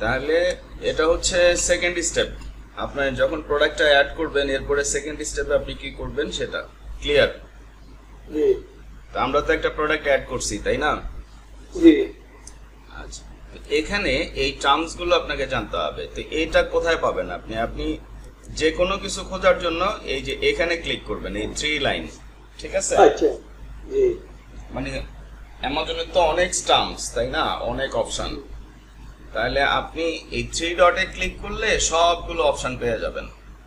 তাহলে এটা হচ্ছে সেকেন্ড স্টেপ আপনি যখন প্রোডাক্টটা অ্যাড করবেন এরপরে সেকেন্ড স্টেপে আপনি কি করবেন সেটা? ক্লিয়ার আমরা তো একটা প্রোডাক্ট অ্যাড করছি তাই না? জি। আচ্ছা। তো এখানে এই টার্মসগুলো আপনাকে জানতে হবে। তো এটা কোথায় পাবেন আপনি? আপনি যে কোনো কিছু খোঁজার জন্য এই যে এখানে ক্লিক করবেন এই থ্রি লাইন ঠিক আছে? আচ্ছা। জি। মানে অ্যামাজনের তো অনেক টার্মস তাই না? অনেক অপশন তাহলে আপনি এই থ্রি ডটে ক্লিক করলে সবগুলো অপশন পেয়ে যাবেন।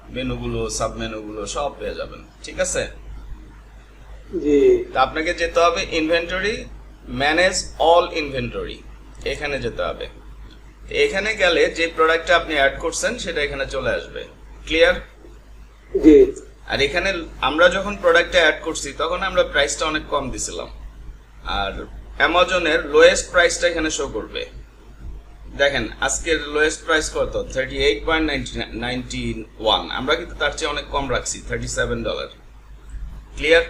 মেনুগুলো সাব মেনুগুলো সব পেয়ে যাবেন। ঠিক আছে? জি। আপনাকে যেতে হবে ইনভেন্টরি ম্যানেজ অল ইনভেন্টরি এখানে যেতে হবে। এখানে গেলে যে প্রোডাক্টটা আপনি অ্যাড করছেন সেটা এখানে চলে আসবে। ক্লিয়ার জি। আর এখানে আমরা যখন প্রোডাক্টটা অ্যাড করছি তখন আমরা প্রাইসটা অনেক কম দিছিলাম। আর অ্যামাজনের লোয়েস্ট প্রাইসটা এখানে শো করবে। দেখেন আজকের লোয়েস্ট প্রাইস কত? Thirty eight point ninety one আমরা কিন্তু তার চেয়ে অনেক কম রাখছি থার্টি সেভেন ডলার ক্লিয়ার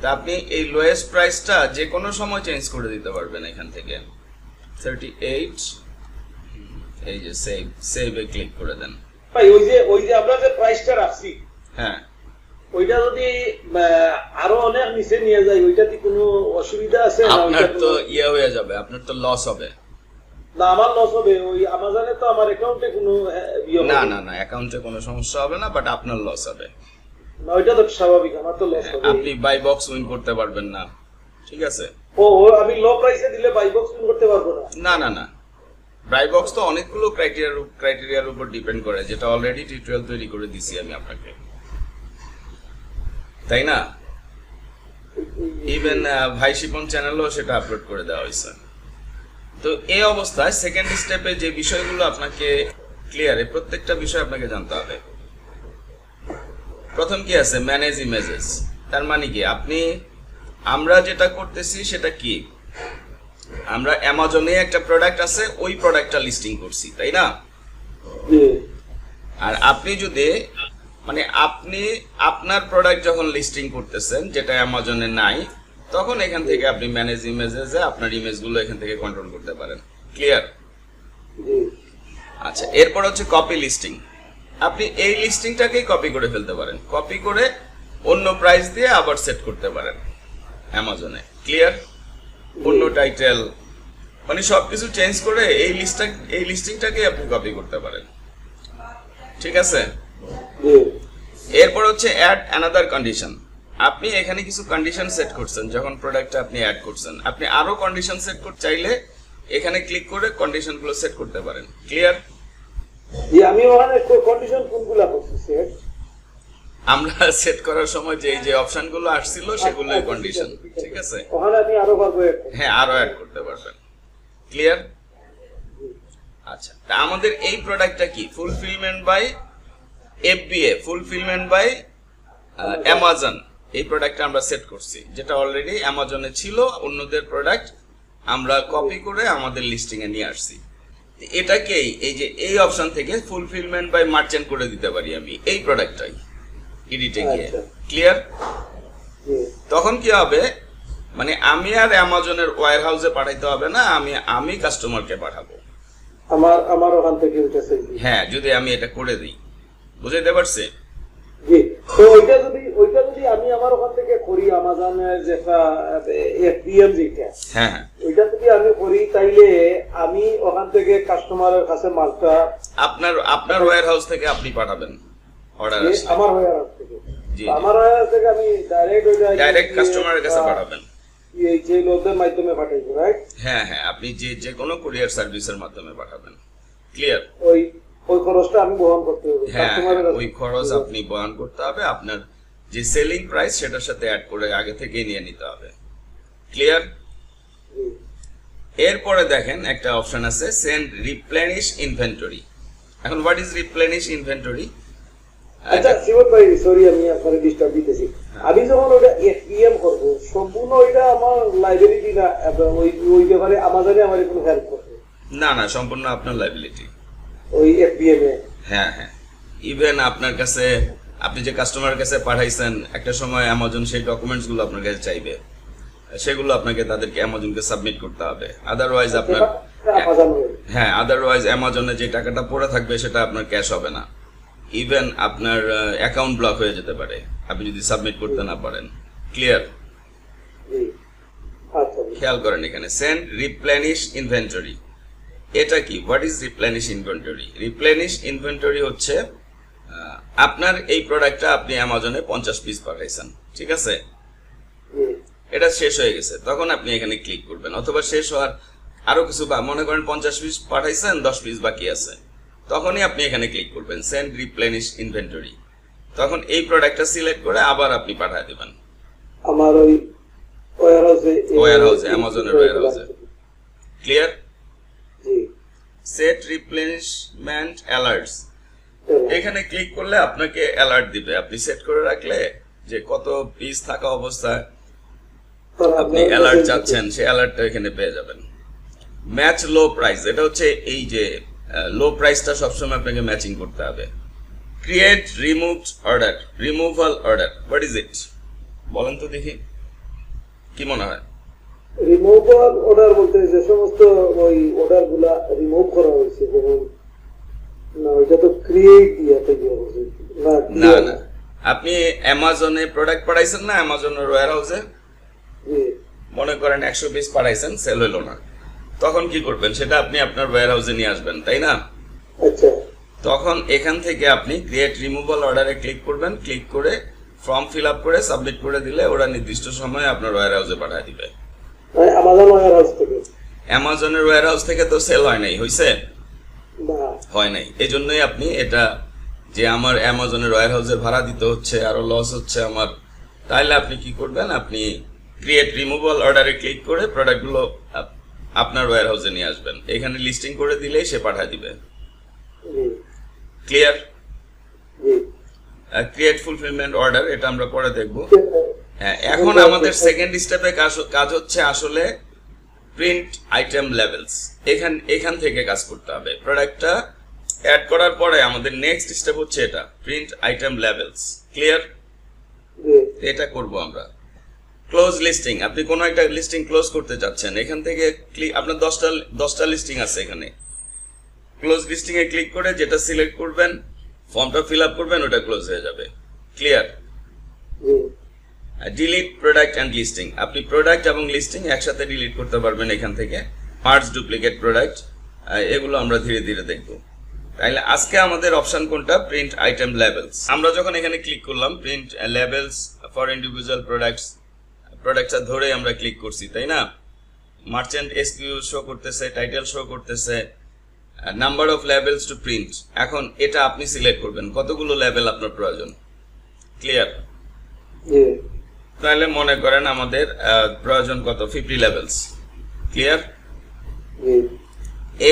তা আপনি এই লোয়েস্ট প্রাইসটা যে কোনো সময় চেঞ্জ করে দিতে পারবেন এখান থেকে। থার্টি এইট এই যে সেভ সেভে ক্লিক করে দেন। ভাই ওই যে ওই যে আমরা যে প্রাইসটা রাখছি হ্যাঁ। ওইটা যদি আরও অনেক নিচে নিয়ে যায় ওইটাতে কোনো অসুবিধা আছে আপনার তো ইয়ে হয়ে যাবে আপনার তো লস হবে। না আমার লস হবে ওই আমাজনে তো আমার অ্যাকাউন্টে কোনো আহ, হবে না। না না অ্যাকাউন্টে কোনো সমস্যা হবে না বাট আপনার লস হবে। না ওইটা তো স্বাভাবিক আমার তো লস হবে আপনি বাই বক্স উইন করতে পারবেন না ঠিক আছে? ও ও, আমি লো প্রাইসে দিলে বাই বক্স করতে পারব না? না না না বাই বক্স তো অনেকগুলো ক্রাইটেরিয়ার ক্রাইটেরিয়ার উপর ডিপেন্ড করে যেটা অলরেডি টিউটোরিয়াল তৈরি করে দিছি আমি আপনাকে। তাই না? ইভেন ভাই শিপন চ্যানেলও সেটা আপলোড করে দেওয়া হয়েছে। তো এই অবস্থায় সেকেন্ড স্টেপে যে বিষয়গুলো আপনাকে ক্লিয়ার প্রত্যেকটা বিষয় আপনাকে জানতে হবে। প্রথম কি আছে? ম্যানেজ ইমেজেস তার মানে কি? আপনি আমরা যেটা করতেছি সেটা কি? আমরা অ্যামাজনে একটা প্রোডাক্ট আছে ওই প্রোডাক্টটা লিস্টিং করছি তাই না? আর আপনি যদি মানে আপনি আপনার প্রোডাক্ট যখন লিস্টিং করতেছেন যেটা অ্যামাজনে নাই তখন এখান থেকে আপনি ম্যানেজ ইমেজেসে আপনার ইমেজগুলো এখান থেকে কন্ট্রোল করতে পারেন। ক্লিয়ার আচ্ছা এরপর হচ্ছে কপি লিস্টিং আপনি এই লিস্টিংটাকেই কপি করে ফেলতে পারেন। কপি করে অন্য প্রাইস দিয়ে আবার সেট করতে পারেন অ্যামাজনে ক্লিয়ার অন্য টাইটেল মানে সবকিছু চেঞ্জ করে এই লিস্টটা এই লিস্টিংটাকে আপনি কপি করতে পারেন। ঠিক আছে? এরপর হচ্ছে অ্যাড অ্যানাদার কন্ডিশন আপনি এখানে কিছু কন্ডিশন সেট করছেন যখন প্রোডাক্টটা আপনি অ্যাড করছেন। আপনি আরও কন্ডিশন সেট করতে চাইলে এখানে ক্লিক করে কন্ডিশনগুলো সেট করতে পারেন। ক্লিয়ার জি আমি ওখানে কন্ডিশন কোনগুলা করছি সেট আমরা সেট করার সময় যে যে অপশনগুলো আসছিল সেগুলোই কন্ডিশন ঠিক আছে। ওখানে আমি আরও পারব। হ্যাঁ আরও অ্যাড করতে পারবেন। ক্লিয়ার আচ্ছা তা আমাদের এই প্রোডাক্টটা কি? Fulfilment by FBA fulfilment by Amazon এই প্রোডাক্টটা আমরা সেট করছি যেটা অলরেডি অ্যামাজনে ছিল অন্যদের প্রোডাক্ট আমরা কপি করে আমাদের লিস্টিং এ নিয়ে আসছি। এটাকেই এই যে এই অপশন থেকে ফুলফিলমেন্ট বাই মার্চেন্ট করে দিতে পারি আমি এই প্রোডাক্টটাই এডিটে গিয়ে। আচ্ছা। ক্লিয়ার জি। তখন কি হবে? মানে আমি আর অ্যামাজনের ওয়্যার হাউসে পাঠাইতে হবে না আমি আমি কাস্টমারকে পাঠাবো। আমার আমার ওখান থেকে হ্যাঁ যদি আমি এটা করে দিই। বুঝাইতে পারছি জি। তো ওইটা যদি ওইটা যদি আমি আমার ওখান থেকে করি আমাজনের যেটা এফডিএম যেটা হ্যাঁ হ্যাঁ। ওইটা যদি আমি করি তাইলে আমি ওখান থেকে কাস্টমারের কাছে মালটা আপনার আপনার ওয়্যার হাউস থেকে আপনি পাঠাবেন অর্ডার আমার হয়ে হাউস থেকে আমার হয়ে হাউস থেকে আমি ডাইরেক্ট ওইটা ডাইরেক্ট কাস্টমারের কাছে পাঠাবেন। এই যে লোকদের মাধ্যমে পাঠাইবো রাইট হ্যাঁ হ্যাঁ আপনি যে যে কোনো কুরিয়ার সার্ভিসের মাধ্যমে পাঠাবেন। ক্লিয়ার ওই ওই খরচটা আমি বহন করতে হবে হ্যাঁ ওই খরচ আপনি বহন করতে হবে আপনার যে সেলিং প্রাইস সেটার সাথে অ্যাড করে আগে থেকেই নিয়ে নিতে হবে। ক্লিয়ার এরপরে দেখেন একটা অপশন আছে সেন্ড রিপ্লেনিশ ইনভেন্টরি এখন হোয়াট ইজ রিপ্লেনিশ ইনভেন্টরি আচ্ছা শিবন ভাই সরি আমি আপনাকে ডিস্টার্ব দিতেছি। আমি যখন ওটা এফপিএম করব সম্পূর্ণ ওইটা আমার লাইব্রেরি না ওই ওই ব্যাপারে আমাজনে আমার কোনো হেল্প করবে। না না সম্পূর্ণ আপনার লাইবিলিটি ওই এফপিএম এ। হ্যাঁ হ্যাঁ। ইভেন আপনার কাছে আপনি যে কাস্টমারের কাছে পাঠাইছেন একটা সময় অ্যামাজন সেই ডকুমেন্টসগুলো আপনার কাছে চাইবে। সেগুলো আপনাকে তাদেরকে অ্যামাজনকে সাবমিট করতে হবে। আদারওয়াইজ আপনার হ্যাঁ আদারওয়াইজ অ্যামাজনে যে টাকাটা পড়ে থাকবে সেটা আপনার ক্যাশ হবে না। ইভেন আপনার অ্যাকাউন্ট ব্লক হয়ে যেতে পারে। আপনি যদি সাবমিট করতে না পারেন। ক্লিয়ার আচ্ছা। খেয়াল করেন এখানে। সেন্ড রিপ্লেনিশ ইনভেন্টরি এটা কি? What is replenish inventory replenish inventory হচ্ছে আপনার এই প্রোডাক্টটা আপনি অ্যামাজনে পঞ্চাশ পিস পাঠাইছেন ঠিক আছে? এটা শেষ হয়ে গেছে তখন আপনি এখানে ক্লিক করবেন অথবা শেষ হওয়ার আরও কিছু বা মনে করেন পঞ্চাশ পিস পাঠাইছেন দশ পিস বাকি আছে তখনই আপনি এখানে ক্লিক করবেন সেন্ড রিপ্লেনিশ ইনভেন্টরি তখন এই প্রোডাক্টটা সিলেক্ট করে আবার আপনি পাঠিয়ে দেবেন। আমার ওই ওয়ার হাউসে Warehouse এ, Amazon এর warehouse clear set replenishment alerts এখানে ক্লিক করলে আপনাকে অ্যালার্ট দিবে। আপনি সেট করে রাখলে যে কত পিস থাকা অবস্থায় আপনি অ্যালার্ট চাচ্ছেন সেই অ্যালার্টটা এখানে পেয়ে যাবেন। ম্যাচ লো প্রাইস এটা হচ্ছে এই যে লো প্রাইসটা সবসময় আপনাকে ম্যাচিং করতে হবে। Create removed order removal order what is it বলেন তো দেখি। কি মনে হয়? রিমুভাল অর্ডার বলতে যে সমস্ত ওই অর্ডারগুলা রিমুভ করা হয়েছে যেমন না ওইটা তো ক্রিয়েট দিয়ে হয়েছে না না না। আপনি অ্যামাজনে প্রোডাক্ট পাঠাইছেন না অ্যামাজনের ওয়্যার হাউসে মনে করেন একশো পিস পাঠাইছেন সেল হলো না। তখন কি করবেন? সেটা আপনি আপনার ওয়্যার হাউসে নিয়ে আসবেন তাই না? আচ্ছা। তখন এখান থেকে আপনি ক্রিয়েট রিমুভাল অর্ডারে ক্লিক করবেন ক্লিক করে ফর্ম ফিল আপ করে সাবমিট করে দিলে ওরা নির্দিষ্ট সময়ে আপনার ওয়্যার হাউসে পাঠিয়ে দিবে। মানে আমাজন ওয়ার হাউস থেকে। অ্যামাজনের ওয়্যার হাউস থেকে তো সেল হয় নাই হয়েছে না। হয় নাই। এই জন্যই আপনি এটা যে আমার অ্যামাজনের ওয়্যার হাউসে ভাড়া দিতে হচ্ছে আরও লস হচ্ছে আমার তাহলে আপনি কি করবেন? আপনি ক্রিয়েট রিমুভাল অর্ডারে ক্লিক করে প্রোডাক্টগুলো আপ- আপনার ওয়্যার হাউসে নিয়ে আসবেন। এখানে লিস্টিং করে দিলেই সে পাঠিয়ে দিবে। ক্লিয়ার ক্রিয়েট ফুলফিলমেন্ট অর্ডার এটা আমরা পরে দেখব। হ্যাঁ এখন আমাদের সেকেন্ড স্টেপে কাজ হচ্ছে আসলে প্রিন্ট আইটেম লেভেলস এখান এখান থেকে কাজ করতে হবে। প্রোডাক্টটা অ্যাড করার পরে আমাদের নেক্সট স্টেপ হচ্ছে এটা প্রিন্ট আইটেম লেভেলস ক্লিয়ার এটা করব আমরা। ক্লোজ লিস্টিং আপনি কোনো একটা লিস্টিং ক্লোজ করতে চাচ্ছেন এখান থেকে ক্লিক আপনার দশটা দশটা লিস্টিং আছে এখানে। ক্লোজ লিস্টিং এ ক্লিক করে যেটা সিলেক্ট করবেন ফর্মটা ফিল আপ করবেন ওটা ক্লোজ হয়ে যাবে। Clear delete product and listing আপনি প্রোডাক্ট এবং লিস্টিং একসাথে ডিলিট করতে পারবেন এখান থেকে। মার্চ ডুপ্লিকেট প্রোডাক্ট এগুলো আমরা ধীরে ধীরে দেখব। তাইলে আজকে আমাদের অপশন কোনটা? প্রিন্ট আইটেম লেভেলস আমরা যখন এখানে ক্লিক করলাম print labels for individual products প্রোডাক্টটা ধরে আমরা ক্লিক করছি, তাই না? মার্চেন্ট এসকিউ শো করতেছে টাইটেল শো করতেছে number of labels to print এখন এটা আপনি সিলেক্ট করবেন। কতগুলো লেভেল আপনার প্রয়োজন? ক্লিয়ার তাহলে মনে করেন আমাদের প্রয়োজন কত? ফিফটি লেভেলস ক্লিয়ার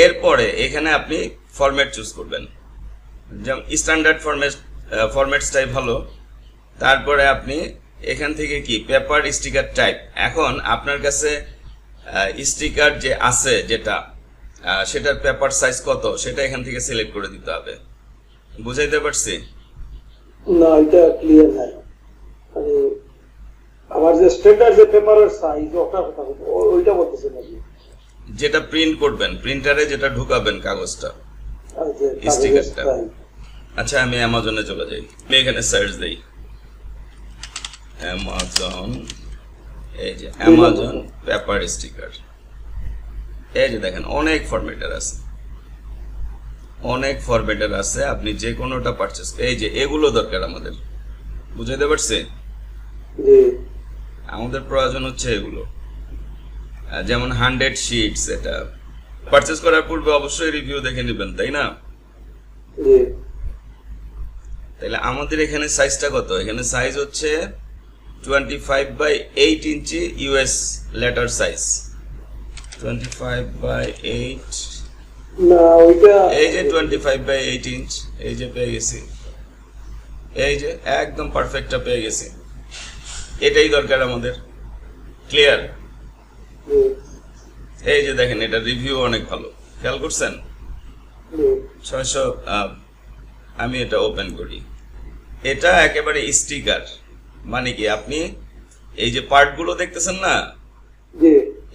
এরপরে এখানে আপনি ফরম্যাট চুজ করবেন। যেমন স্ট্যান্ডার্ড ফরম্যাট ফরম্যাটসটাই ভালো তারপরে আপনি এখান থেকে কি? পেপার স্টিকার টাইপ এখন আপনার কাছে স্টিকার যে আছে যেটা সেটার পেপার সাইজ কত? সেটা এখান থেকে সিলেক্ট করে দিতে হবে। বুঝাইতে পারছি? না এটা ক্লিয়ার নাই। মানে আমার যে স্ট্যান্ডার্ড যে পেপারের সাইজ ওটা কথা ওইটা নাকি? যেটা প্রিন্ট করবেন প্রিন্টারে যেটা ঢুকাবেন কাগজটা স্টিকারটা। আচ্ছা আমি অ্যামাজনে চলে যাই। আমি এখানে সার্চ দিই। অ্যামাজন এই যে অ্যামাজন পেপার স্টিকার এই যে দেখেন অনেক ফরম্যাটের আছে। অনেক ফরম্যাটের আছে আপনি যে কোনোটা পারচেস এই যে এগুলো দরকার আমাদের। বুঝাইতে পারছি? জি। আমাদের প্রয়োজন হচ্ছে এগুলো। যেমন হান্ড্রেড শিটস এটা। পারচেস করার পূর্বে অবশ্যই রিভিউ দেখে নেবেন তাই না? তাহলে আমাদের এখানে সাইজটা কত? এখানে সাইজ হচ্ছে twenty five by eight inch US letter size twenty five by eight এই যে twenty five by eight inch এই যে পেয়ে গেছি। এই যে একদম পারফেক্টটা পেয়ে গেছি। এটাই দরকার আমাদের। ক্লিয়ার এই যে দেখেন এটা রিভিউ অনেক ভালো। খেয়াল করছেন? ছয়শো আমি এটা ওপেন করি। এটা একেবারে স্টিকার মানে কি আপনি এই যে পার্টগুলো দেখতেছেন না?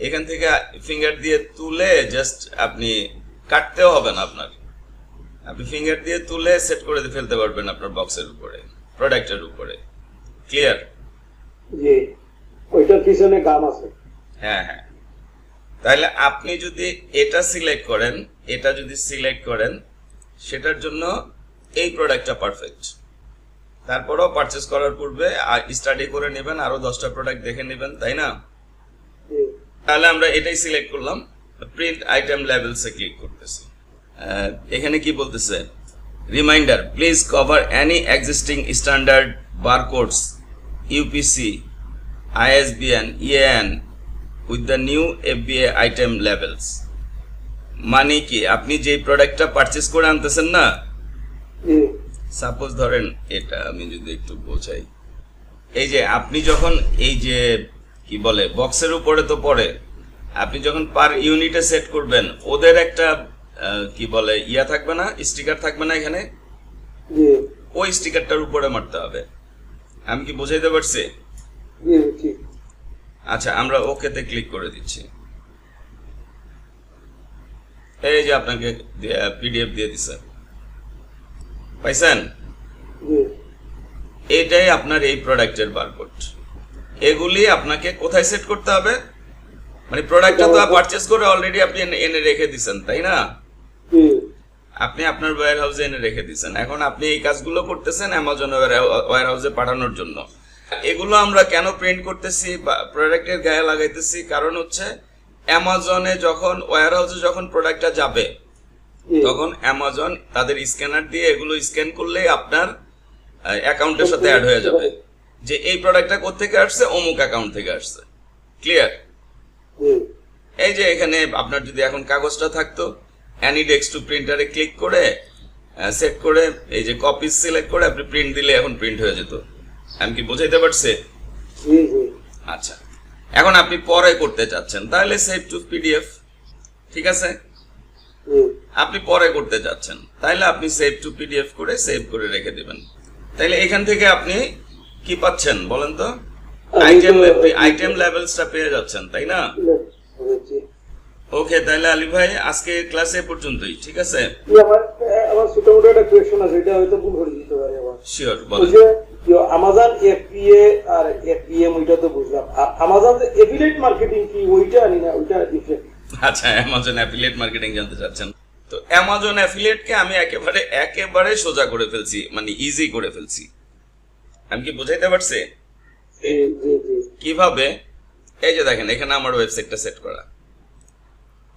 এখান থেকে ফিঙ্গার দিয়ে তুলে জাস্ট আপনি কাটতেও হবে না আপনার। আপনি ফিঙ্গার দিয়ে তুলে সেট করে ফেলতে পারবেন আপনার বক্সের উপরে প্রোডাক্টের উপরে। ক্লিয়ার জি। ওইটার পিছনে গাম আছে। হ্যাঁ হ্যাঁ। তাহলে আপনি যদি এটা সিলেক্ট করেন এটা যদি সিলেক্ট করেন সেটার জন্য এই প্রোডাক্টটা পারফেক্ট তারপরেও পারচেস করার পূর্বে স্টাডি করে নেবেন আরও দশটা প্রোডাক্ট দেখে নেবেন তাই না? তাহলে আমরা এটাই সিলেক্ট করলাম। প্রিন্ট আইটেম লেভেলসে ক্লিক করতেছি। এখানে কি বলতেছে? Reminder please cover any existing standard barcodes UPC ISBN EAN with the new FBA item labels মানে কি? আপনি যে প্রোডাক্টটা পারচেস করে আনতেছেন না? সাপোজ ধরেন এটা আমি যদি একটু বোঝাই। এই যে আপনি যখন এই যে কি বলে বক্সের উপরে তো পড়ে আপনি যখন পার ইউনিটে সেট করবেন ওদের একটা কি বলে ইয়া থাকবে না স্টিকার থাকবে না এখানে? ওই স্টিকারটার উপরে মারতে হবে। আমি কি বোঝাইতে পারছি? আচ্ছা আমরা ওকেতে ক্লিক করে দিচ্ছি। এই যে আপনাকে পিডিএফ দিয়ে দিছে। পাইছেন? এটাই আপনার এই প্রোডাক্টের বারকোড। এগুলি আপনাকে কোথায় সেট করতে হবে? মানে প্রোডাক্টটা তো পারচেস করে অলরেডি আপনি এনে- রেখে দিছেন তাই না? আপনি আপনার ওয়্যার হাউসে এনে রেখে দিছেন এখন আপনি এই কাজগুলো করতেছেন অ্যামাজন ওয়্যার হাউসে পাঠানোর জন্য। এগুলো আমরা কেন প্রিন্ট করতেছি বা প্রোডাক্টের গায়ে লাগাইতেছি? কারণ হচ্ছে অ্যামাজনে যখন ওয়্যার হাউসে যখন প্রোডাক্টটা যাবে তখন অ্যামাজন তাদের স্ক্যানার দিয়ে এগুলো স্ক্যান করলেই আপনার অ্যাকাউন্টের সাথে অ্যাড হয়ে যাবে। যে এই প্রোডাক্টটা কোথেকে আসছে? অমুক অ্যাকাউন্ট থেকে আসছে। ক্লিয়ার এই যে এখানে আপনার যদি এখন কাগজটা থাকতো অ্যানিডেক্স টু প্রিন্টারে ক্লিক করে সেট করে এই যে কপি সিলেক্ট করে আপনি প্রিন্ট দিলে এখন প্রিন্ট হয়ে যেত। আমি কি বোঝাইতে পারছি? আচ্ছা। এখন আপনি পরে করতে চাচ্ছেন তাহলে সেভ টু পিডিএফ ঠিক আছে? আপনি পরে করতে যাচ্ছেন তাইলে আপনি সেভ টু পিডিএফ করে সেভ করে রেখে দিবেন। তাইলে এখান থেকে আপনি কি পাচ্ছেন বলেন তো? আইটেম আইটেম লেভেলসটা পেয়ে যাচ্ছেন তাই না? ওকে তাহলে আলী ভাই আজকে ক্লাসে পর্যন্তই ঠিক আছে? আমার আমার ছোট মোটো একটা কোয়েশন আছে এটা হয়তো ভুল করে দিতে পারে আমার শিওর যে আমাজন এফপিএ আর এফপিএম ওইটা তো বুঝলাম। আর আমাজন এফিলিয়েট মার্কেটিং কি ওইটা আনি না ওইটা ডিফারেন্ট আচ্ছা অ্যামাজন অ্যাফিলিয়েট মার্কেটিং জানতে চাচ্ছেন। তো অ্যামাজন অ্যাফিলিয়েটকে আমি একেবারে একেবারে সোজা করে ফেলছি মানে ইজি করে ফেলছি। আমি কি বুঝাইতে পারছি? কীভাবে? এই যে দেখেন এখানে আমার ওয়েবসাইটটা সেট করা।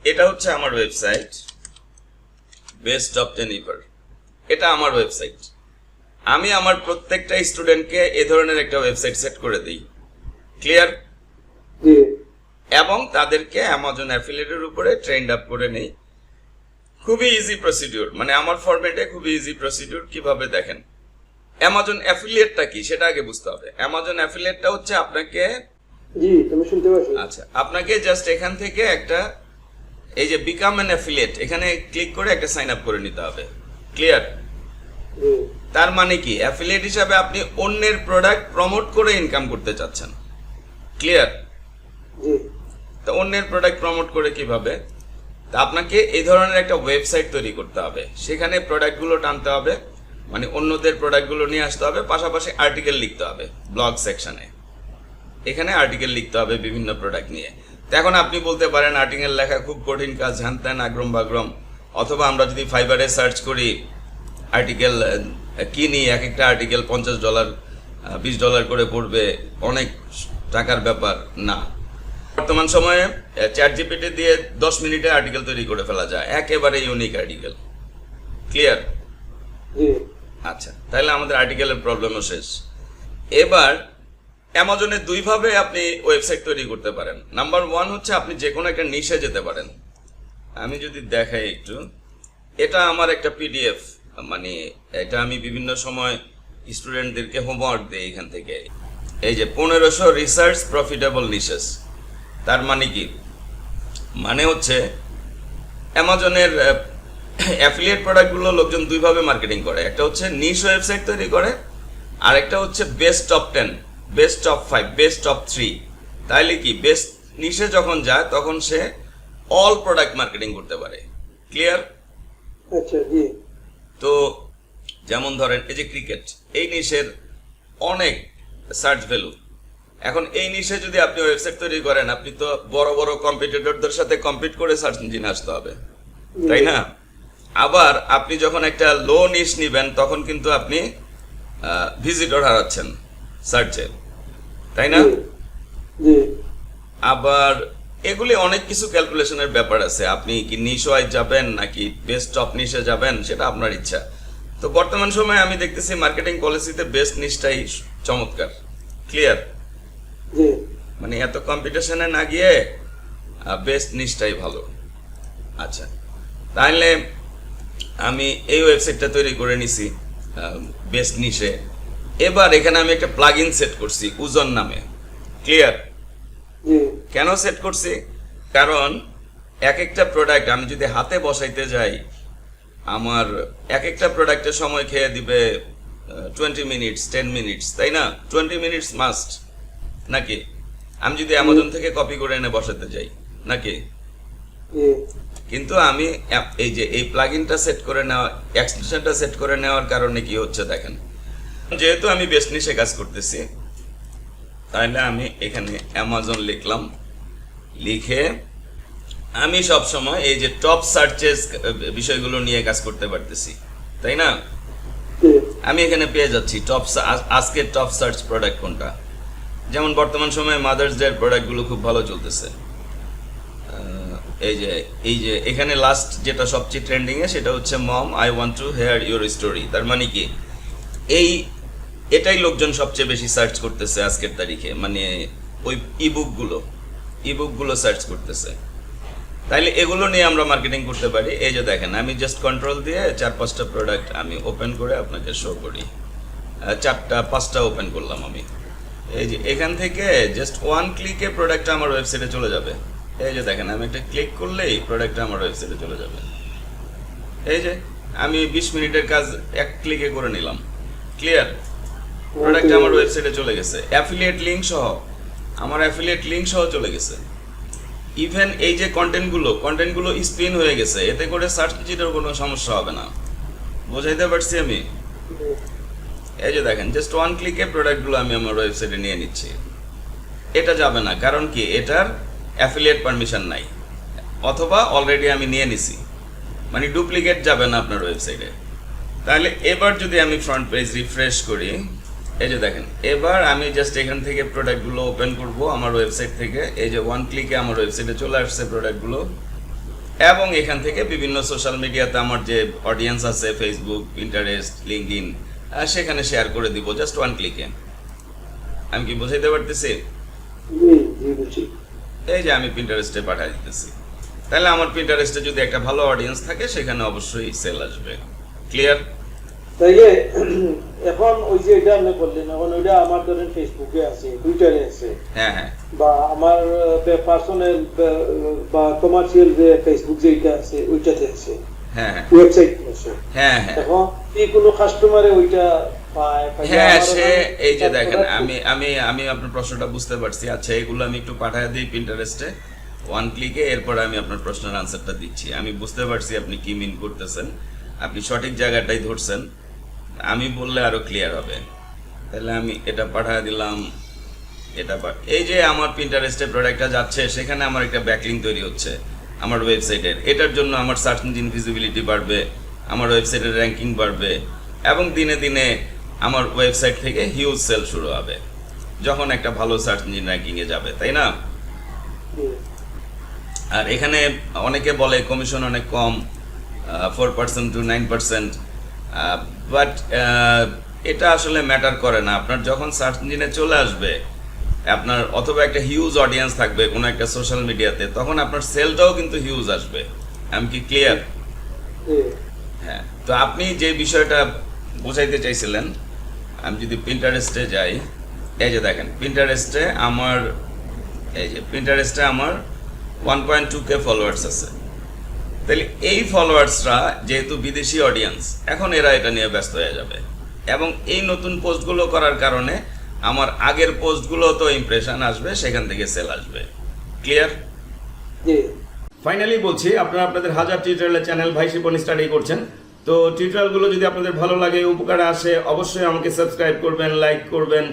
এটা হচ্ছে আমার ওয়েবসাইট বেস্ট অফ টেন ইপার এটা আমার ওয়েবসাইট আমি আমার প্রত্যেকটা স্টুডেন্টকে এ ধরনের একটা ওয়েবসাইট সেট করে দিই। ক্লিয়ার এবং তাদেরকে অ্যামাজন অ্যাফিলিয়েটের উপরে ট্রেন্ড আপ করে নেই। খুবই ইজি প্রসিডিউর মানে আমার ফরম্যাটে খুবই ইজি প্রসিডিউর কীভাবে দেখেন? অ্যামাজন অ্যাফিলিয়েটটা কি? সেটা আগে বুঝতে হবে। অ্যামাজন অ্যাফিলিয়েটটা হচ্ছে আপনাকে জি তুমি শুনতে পাচ্ছি? আচ্ছা আপনাকে জাস্ট এখান থেকে একটা এই যে বিকাম অ্যান অ্যাফিলিয়েট এখানে ক্লিক করে একটা সাইন আপ করে নিতে হবে। ক্লিয়ার তার মানে কি? অ্যাফিলিয়েট হিসাবে আপনি অন্যের প্রোডাক্ট প্রমোট করে ইনকাম করতে চাচ্ছেন। ক্লিয়ার তো অন্যের প্রোডাক্ট প্রমোট করে কীভাবে? তা আপনাকে এই ধরনের একটা ওয়েবসাইট তৈরি করতে হবে। সেখানে প্রোডাক্টগুলো টানতে হবে মানে অন্যদের প্রোডাক্টগুলো নিয়ে আসতে হবে, পাশাপাশি আর্টিকেল লিখতে হবে ব্লগ সেকশনে এখানে আর্টিকেল লিখতে হবে বিভিন্ন প্রোডাক্ট নিয়ে। এখন আপনি বলতে পারেন আর্টিকেল লেখা খুব কঠিন কাজ হ্যান ত্যান আগ্রম বাগ্রম। অথবা আমরা যদি ফাইবারে সার্চ করি আর্টিকেল কিনি এক একটা আর্টিকেল পঞ্চাশ ডলার বিশ ডলার করে পড়বে অনেক টাকার ব্যাপার না। বর্তমান সময়ে চ্যাট জিপিটি দিয়ে দশ মিনিটে আর্টিকেল তৈরি করে ফেলা যায় একেবারে ইউনিক আর্টিকেল ক্লিয়ার আচ্ছা তাহলে আমাদের আর্টিকেলের প্রবলেমও শেষ। এবার অ্যামাজনে দুইভাবে আপনি ওয়েবসাইট তৈরি করতে পারেন। নাম্বার ওয়ান হচ্ছে আপনি যে কোনো একটা নিশে যেতে পারেন। আমি যদি দেখাই একটু, এটা আমার একটা পিডিএফ মানে এটা আমি বিভিন্ন সময় স্টুডেন্টদেরকে হোমওয়ার্ক দিই এখান থেকে। এই যে পনেরোশো রিসার্চ প্রফিটেবল নিশেস তার মানে কি? মানে হচ্ছে অ্যামাজনের অ্যাফিলিয়েট প্রোডাক্টগুলো লোকজন দুইভাবে মার্কেটিং করে। একটা হচ্ছে নিশ ওয়েবসাইট তৈরি করে আর একটা হচ্ছে best of ten best of five best of three তাইলে কি? বেস্ট নিশে যখন যায় তখন সে অল প্রোডাক্ট মার্কেটিং করতে পারে। ক্লিয়ার আচ্ছা তো যেমন ধরেন এই যে ক্রিকেট এই নিশের অনেক সার্চ ভ্যালু এখন এই নিশে যদি আপনি ওয়েবসাইট তৈরি করেন আপনি তো বড় বড় কম্পিটিটরদের সাথে কম্পিট করে সার্চ ইঞ্জিন আসতে হবে। তাই না? আবার আপনি যখন একটা লো নিশ নিবেন তখন কিন্তু আপনি ভিজিটর হারাচ্ছেন সার্চে তাই না? আবার এগুলি অনেক কিছু ক্যালকুলেশনের ব্যাপার আছে। আপনি কি নিশ ওয়াইজ যাবেন নাকি বেস্ট টপ নিশে যাবেন সেটা আপনার ইচ্ছা। তো বর্তমান সময়ে আমি দেখতেছি মার্কেটিং পলিসিতে বেস্ট নিশটাই চমৎকার। ক্লিয়ার মানে এত কম্পিটিশনে না গিয়ে বেস্ট নিশটাই ভালো। আচ্ছা। তাহলে আমি এই ওয়েবসাইটটা তৈরি করে নিছি বেস্ট নিশে। এবার এখানে আমি একটা প্লাগ সেট করছি উজন নামে। ক্লিয়ার কেন সেট করছি? কারণ এক একটা প্রোডাক্ট আমি যদি হাতে বসাইতে যাই আমার এক একটা প্রোডাক্টের সময় খেয়ে দিবে টোয়েন্টি মিনিটস টেন মিনিটস তাই না? টোয়েন্টি মিনিটস মাস্ট নাকি? আমি যদি অ্যামাজন থেকে কপি করে এনে বসাতে যাই নাকি? কিন্তু আমি এই যে এই প্লাগইনটা সেট করে নেওয়া এক্সটেনশনটা সেট করে নেওয়ার কারণে কি হচ্ছে দেখেন? যেহেতু আমি বেস্ট নিশে কাজ করতেছি তাহলে আমি এখানে অ্যামাজন লিখলাম। লিখে আমি সব সময় এই যে টপ সার্চেস বিষয়গুলো নিয়ে কাজ করতে পারতেছি, তাই না? আমি এখানে পেয়ে যাচ্ছি টপ আজকের টপ সার্চ প্রোডাক্ট কোনটা? যেমন বর্তমান সময়ে মাদার্স ডে প্রোডাক্টগুলো খুব ভালো চলতেছে। এই যে এই যে, এখানে লাস্ট যেটা সবচেয়ে ট্রেন্ডিং এ সেটা হচ্ছে mom I want to hear your story তার মানে কি? এই এটাই লোকজন সবচেয়ে বেশি সার্চ করতেছে আজকের তারিখে। মানে ওই ইবুকগুলো ইবুকগুলো সার্চ করতেছে। তাইলে এগুলো নিয়ে আমরা মার্কেটিং করতে পারি। এই যে দেখেন, আমি জাস্ট কন্ট্রোল দিয়ে চার, পাঁচটা প্রোডাক্ট আমি ওপেন করে আপনাকে শো করি। চারটা, পাঁচটা ওপেন করলাম আমি। এই যে এখান থেকে জাস্ট ওয়ান ক্লিকে প্রোডাক্টটা আমার ওয়েবসাইটে চলে যাবে। এই যে দেখেন, আমি একটা ক্লিক করলেই প্রোডাক্টটা আমার ওয়েবসাইটে চলে যাবে। এই যে, আমি বিশ মিনিটের কাজ এক ক্লিকে করে নিলাম। ক্লিয়ার প্রোডাক্ট আমার ওয়েবসাইটে চলে গেছে। অ্যাফিলিয়েট লিঙ্ক সহ। আমার অ্যাফিলিয়েট লিঙ্ক সহ চলে গেছে। ইভেন এই যে কন্টেন্টগুলো কন্টেন্টগুলো স্পিন হয়ে গেছে এতে করে সার্চ ইঞ্জিনের কোনো সমস্যা হবে না। বোঝাইতে পারছি আমি? এই যে দেখেন জাস্ট ওয়ান ক্লিকে প্রোডাক্টগুলো আমি আমার ওয়েবসাইটে নিয়ে নিচ্ছি। এটা যাবে না কারণ কি? এটার অ্যাফিলিয়েট পারমিশন নাই। অথবা অলরেডি আমি নিয়ে নিছি। মানে ডুপ্লিকেট যাবে না আপনার ওয়েবসাইটে তাহলে এবার যদি আমি ফ্রন্ট পেজ রিফ্রেশ করি এই যে দেখেন এবার আমি জাস্ট এখান থেকে প্রোডাক্টগুলো ওপেন করব আমার ওয়েবসাইট থেকে। এই যে ওয়ান ক্লিকে আমার ওয়েবসাইটে চলে আসছে প্রোডাক্টগুলো এবং এখান থেকে বিভিন্ন সোশ্যাল মিডিয়াতে আমার যে অডিয়েন্স আছে ফেসবুক ইন্টারেস্ট লিঙ্ক ইন সেখানে শেয়ার করে দিব জাস্ট ওয়ান ক্লিকে আমি কি বোঝাইতে পারতেছি? জি জি বুঝছি। এই যে আমি প্রিন্টারেস্টে পাঠিয়ে দিতেছি। তাহলে আমার প্রিন্টারেস্টে যদি একটা ভালো অডিয়েন্স থাকে সেখানে অবশ্যই সেল আসবে। ক্লিয়ার তাইলে এখন ওই যে এটা আপনি করলেন এখন ওইটা আমার ধরেন ফেসবুকে আছে টুইটারে আছে। হ্যাঁ হ্যাঁ। বা আমার পার্সোনাল বা কমার্শিয়াল যে ফেসবুক যেটা আছে ওইটাতে আছে। ওয়েবসাইট আছে। হ্যাঁ হ্যাঁ। এখন কি কোনো কাস্টমারে ওইটা হ্যাঁ সে এই যে দেখেন আমি আমি আমি আপনার প্রশ্নটা বুঝতে পারছি। আচ্ছা এগুলো আমি একটু পাঠিয়ে দিই প্রিন্টারেস্টে ওয়ান ক্লিকে এরপর আমি আপনার প্রশ্নের আনসারটা দিচ্ছি। আমি বুঝতে পারছি আপনি কি মিন করতেছেন। আপনি সঠিক জায়গাটাই ধরছেন। আমি বললে আরও ক্লিয়ার হবে। তাহলে আমি এটা পাঠিয়ে দিলাম এটা এই যে আমার প্রিন্টারেস্টে প্রোডাক্টটা যাচ্ছে সেখানে আমার একটা ব্যাকলিং তৈরি হচ্ছে আমার ওয়েবসাইটের এটার জন্য আমার সার্চ ইঞ্জিন ভিজিবিলিটি বাড়বে আমার ওয়েবসাইটের র্যাঙ্কিং বাড়বে এবং দিনে দিনে আমার ওয়েবসাইট থেকে হিউজ সেল শুরু হবে যখন একটা ভালো সার্চ ইঞ্জিন র্যাঙ্কিংয়ে যাবে তাই না? আর এখানে অনেকে বলে কমিশন অনেক কম four percent to nine percent but এটা আসলে ম্যাটার করে না। আপনার যখন সার্চ ইঞ্জিনে চলে আসবে আপনার অথবা একটা হিউজ অডিয়েন্স থাকবে কোনো একটা সোশ্যাল মিডিয়াতে তখন আপনার সেলটাও কিন্তু হিউজ আসবে। আমি কি ক্লিয়ার। হ্যাঁ তো আপনি যে বিষয়টা বোঝাইতে চাইছিলেন আমি যদি প্রিন্টারেস্টে যাই এই যে দেখেন প্রিন্টারেস্টে আমার এই যে প্রিন্টারেস্টে আমার one point two K followers আছে। তাহলে এই ফলোয়ার্সরা যেহেতু বিদেশি অডিয়েন্স এখন এরা এটা নিয়ে ব্যস্ত হয়ে যাবে। এবং এই নতুন পোস্টগুলো করার কারণে আমার আগের পোস্টগুলো তো ইমপ্রেশন আসবে সেখান থেকে সেল আসবে। ক্লিয়ার ফাইনালি বলছি আপনারা আপনাদের হাজার টিউটোরিয়ালের চ্যানেল ভাই শিপন স্টাডি করছেন। তো টিউটোরিয়ালগুলো যদি আপনাদের ভালো লাগে উপকারে আসে অবশ্যই আমাকে সাবস্ক্রাইব করবেন লাইক করবেন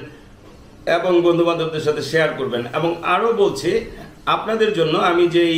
এবং বন্ধু বান্ধবদের সাথে শেয়ার করবেন। এবং আরও বলছি আপনাদের জন্য আমি যেই